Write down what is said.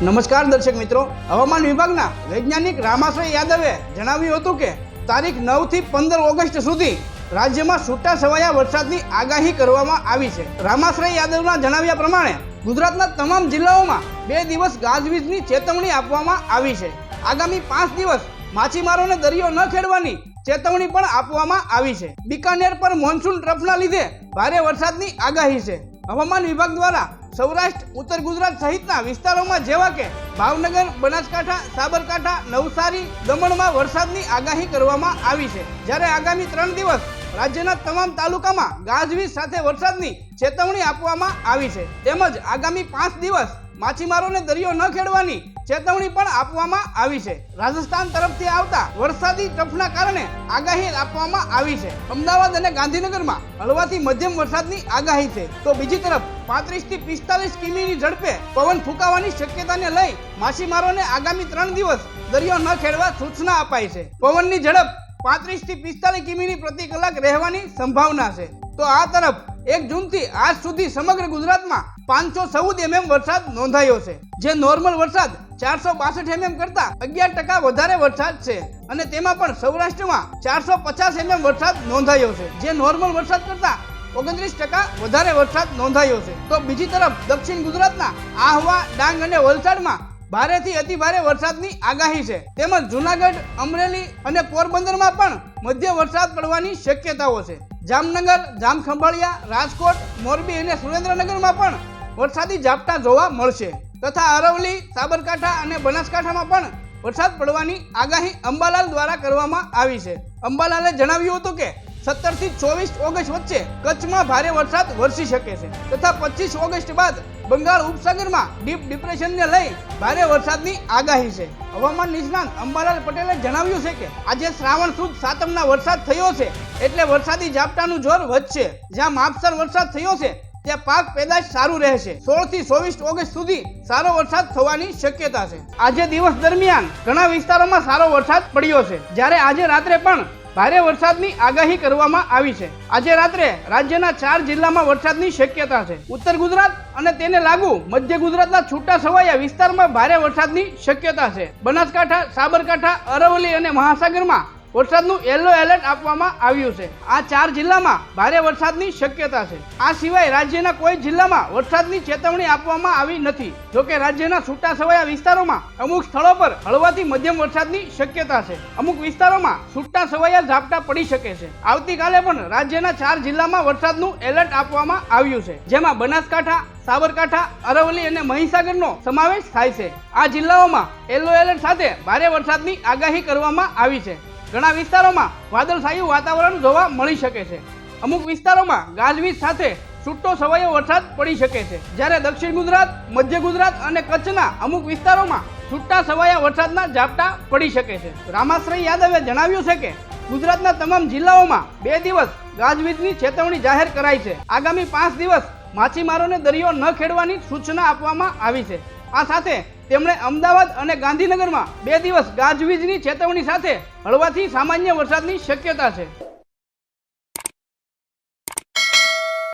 નમસ્કાર દર્શક મિત્રો. હવામાન વિભાગના વૈજ્ઞાનિક રામાશ્રય યાદવે જણાવ્યું હતું કે તારીખ નવથી પંદર ઓગસ્ટ સુધી રાજ્યમાં છૂટા છવાયા વરસાદની આગાહી કરવામાં આવી છે. રામાશ્રય યાદવના જણાવ્યા પ્રમાણે ગુજરાતના તમામ જિલ્લાઓમાં બે દિવસ ગાજવીજની ચેતવણી આપવામાં આવી છે. આગામી પાંચ દિવસ માછીમારોને દરિયો ન ખેડવાની ચેતવણી પણ આપવામાં આવી છે. બિકાનેર પર મોન્સૂન ટ્રફના લીધે ભારે વરસાદની આગાહી છે. હવામાન વિભાગ દ્વારા સૌરાષ્ટ્ર, ઉત્તર ગુજરાત સહિતના વિસ્તારોમાં જેવા કે ભાવનગર, બનાસકાંઠા, સાબરકાંઠા, નવસારી દમણમાં વરસાદની આગાહી કરવામાં આવી છે. જ્યારે આગામી ત્રણ દિવસ રાજ્યના તમામ તાલુકામાં ગાજવીજ સાથે વરસાદની ચેતવણી આપવામાં આવી છે. તેમજ આગામી પાંચ દિવસ માછીમારોને દરિયો ન ખેડવાની ચેતવણી પણ આપવામાં આવી છે. રાજસ્થાન તરફથી આવતા વરસાદી ટફના કારણે આગાહી આપવામાં આવી છે. અમદાવાદ અને ગાંધીનગરમાં હળવાથી મધ્યમ વરસાદની આગાહી છે. તો બીજી તરફ પાંત્રીસથી પિસ્તાલીસ કિમીની ઝડપે પવન ફૂંકાવાની શક્યતાને લઈ માછીમારોને આગામી ત્રણ દિવસ દરિયો ન ખેડવા સૂચના અપાઈ છે. પવનની ઝડપ પાંત્રીસથી પિસ્તાલીસ કિમીની પ્રતિ કલાક રહેવાની સંભાવના છે. તો આ તરફ એક જૂનથી આજ સુધી સમગ્ર ગુજરાતમાં પાંચસો ચૌદ એમએમ વરસાદ નોંધાયો છે. જે નોર્મલ વરસાદ ચારસો બાસઠ એમએમ કરતા અગિયાર ટકા વધારે વરસાદ છે. અને તેમાં પણ સૌરાષ્ટ્રમાં ચારસો પચાસ એમએમ વરસાદ નોંધાયો છે. જે નોર્મલ વરસાદ કરતા ઓગણત્રીસ ટકા વધારે વરસાદ નોંધાયો છે. તો બીજી તરફ દક્ષિણ ગુજરાતના આહવા, ડાંગ અને વલસાડમાં ભારેથી અતિ ભારે વરસાદની આગાહી છે. તેમજ જુનાગઢ, અમરેલી અને પોરબંદરમાં પણ મધ્ય વરસાદ પડવાની શક્યતાઓ છે. જામનગર, જામખંભાળિયા, રાજકોટ, મોરબી અને સુરેન્દ્રનગરમાં પણ વરસાદી ઝાપટા જોવા મળશે. તથા અરવલી સાબરકાંઠા અને બનાસકાંઠામાં પણ વરસાદ પડવાની આગાહી અંબાલાલ દ્વારા કરવામાં આવી છે. અંબાલાલે જણાવ્યું હતું કે સત્તરથી ચોવીસ ઓગસ્ટ વચ્ચે કચ્છમાં ભારે વરસાદ વરસી શકે છે. તથા પચીસ ઓગસ્ટ બાદ બંગાળ ઉપસાગરમાં ડીપ ડિપ્રેશનને લઈ ભારે વરસાદની આગાહી છે. હવામાન નિષ્ણાંત અંબાલાલ પટેલે જણાવ્યું છે કે, આજે શ્રાવણ સુદ સાતમના વરસાદ થયો છે, એટલે વરસાદી ઝાપટાનું જોર વધશે. જ્યાં માપસર વરસાદ થયો છે ત્યાં પાક પેદાશ સારું રહેશે. સોળથી ચોવીસ ઓગસ્ટ સુધી સારો વરસાદ થવાની શક્યતા છે. આજે દિવસ દરમિયાન ઘણા વિસ્તારોમાં સારો વરસાદ પડ્યો છે. જ્યારે આજે રાત્રે પણ ભારે વરસાદની આગાહી કરવામાં આવી છે. આજે રાત્રે રાજ્યના ચાર જિલ્લામાં વરસાદની શક્યતા છે. ઉત્તર ગુજરાત અને તેને લાગુ મધ્ય ગુજરાતના છૂટા છવાયા વિસ્તારમાં ભારે વરસાદની શક્યતા છે. બનાસકાંઠા, સાબરકાંઠા, અરવલ્લી અને મહાસાગરમાં વરસાદનું યલો એલર્ટ આપવામાં આવ્યું છે. આ ચાર જિલ્લામાં ભારે વરસાદની શક્યતા છે. આ સિવાય રાજ્યના કોઈ જિલ્લામાં વરસાદની ચેતવણી આપવામાં આવી નથી. જોકે રાજ્યના છૂટા છવાયા વિસ્તારોમાં અમુક સ્થળો પર હળવાથી મધ્યમ વરસાદની શક્યતા છે. અમુક વિસ્તારોમાં છૂટા છવાયા ઝાપટા પડી શકે છે. આવતીકાલે પણ રાજ્યના ચાર જિલ્લામાં વરસાદનું એલર્ટ આપવામાં આવ્યું છે. જેમાં બનાસકાંઠા, સાબરકાંઠા, અરવલ્લી અને મહીસાગરનો સમાવેશ થાય છે. આ જિલ્લાઓમાં યલો એલર્ટ સાથે ભારે વરસાદની આગાહી કરવામાં આવી છે. ઘણા વિસ્તારોમાં વાદળછાયું વાતાવરણ જોવા મળી શકે છે. અમુક વિસ્તારોમાં ગાજવીજ સાથે છૂટો છવાયો વરસાદ પડી શકે છે. જ્યારે દક્ષિણ ગુજરાત, મધ્ય ગુજરાત અને કચ્છના અમુક વિસ્તારોમાં છૂટા છવાયા વરસાદના ઝાપટા પડી શકે છે. રામાશ્રય યાદવે જણાવ્યું છે કે, ગુજરાતના તમામ જિલ્લાઓમાં બે દિવસ ગાજવીજની ચેતવણી જાહેર કરાઈ છે. આગામી પાંચ દિવસ માછીમારોને દરિયો ન ખેડવાની સૂચના આપવામાં આવી છે. આ સાથે તેમણે અમદાવાદ અને ગાંધીનગરમાં બે દિવસ ગાજવીજની ચેતવણી સાથે હળવાથી સામાન્ય વરસાદની શક્યતા છે.